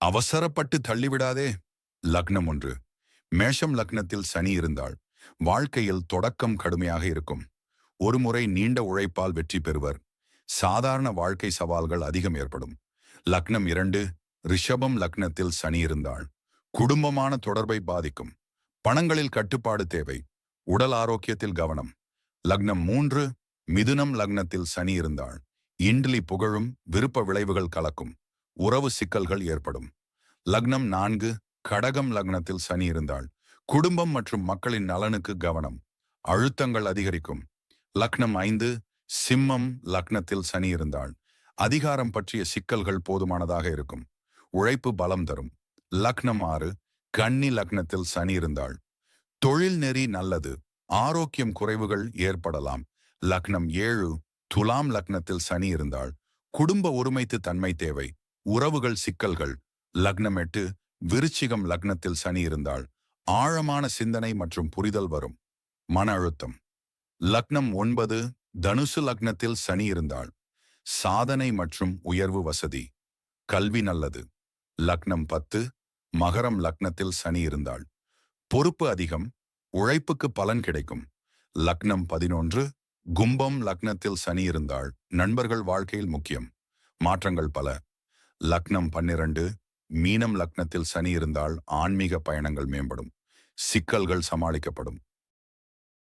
அவசரப்பட்டு தள்ளிவிடாதே. லக்னம் ஒன்று. மேஷம் லக்னத்தில் சனி இருந்தால் வாழ்க்கையில் தொடக்கம் கடுமையாக இருக்கும். ஒருமுறை நீண்ட உழைப்பால் வெற்றி பெறுவர். சாதாரண வாழ்க்கை சவால்கள் அதிகம் ஏற்படும். லக்னம் இரண்டு. ரிஷபம் லக்னத்தில் சனி இருந்தால் குடும்பமான தொடர்பை பாதிக்கும். பணங்களில் கட்டுப்பாடு தேவை. உடல் ஆரோக்கியத்தில் கவனம். லக்னம் மூன்று. மிதுனம் லக்னத்தில் சனி இருந்தால் இண்டலி புகழும் விருப்ப விளைவுகள் கலக்கும். உறவு சிக்கல்கள் ஏற்படும். லக்னம் நான்கு கடகம் லக்னத்தில் சனி இருந்தால் குடும்பம் மற்றும் மக்களின் நலனுக்கு கவனம் அழுத்தங்கள் அதிகரிக்கும். லக்னம் ஐந்து சிம்மம் லக்னத்தில் சனி இருந்தால் அதிகாரம் பற்றிய சிக்கல்கள் போதுமானதாக இருக்கும். உழைப்பு பலம் தரும். லக்னம் ஆறு கன்னி லக்னத்தில் சனி இருந்தால் தொழில் நெறி நல்லது ஆரோக்கியம் குறைவுகள் ஏற்படலாம். லக்னம் ஏழு துலாம் லக்னத்தில் சனி இருந்தால் குடும்ப ஒருமைத்து தன்மை தேவை உறவுகள் சிக்கல்கள். லக்னம் எட்டு விருச்சிகம் லக்னத்தில் சனி இருந்தால் ஆழமான சிந்தனை மற்றும் புரிதல் வரும். மன அழுத்தம். லக்னம் ஒன்பது தனுசு லக்னத்தில் சனி இருந்தால் சாதனை மற்றும் உயர்வு வசதி. கல்வி நல்லது. லக்னம் பத்து மகரம் லக்னத்தில் சனி இருந்தால் பொறுப்பு அதிகம் உழைப்புக்கு பலன் கிடைக்கும். லக்னம் பதினொன்று கும்பம் லக்னத்தில் சனி இருந்தால் நண்பர்கள் வாழ்க்கையில் முக்கியம். மாற்றங்கள் பல. லக்னம் பன்னிரண்டு மீனம் லக்னத்தில் சனி இருந்தால் ஆன்மீக பயணங்கள் மேம்படும். சிக்கல்கள் சமாளிக்கப்படும்.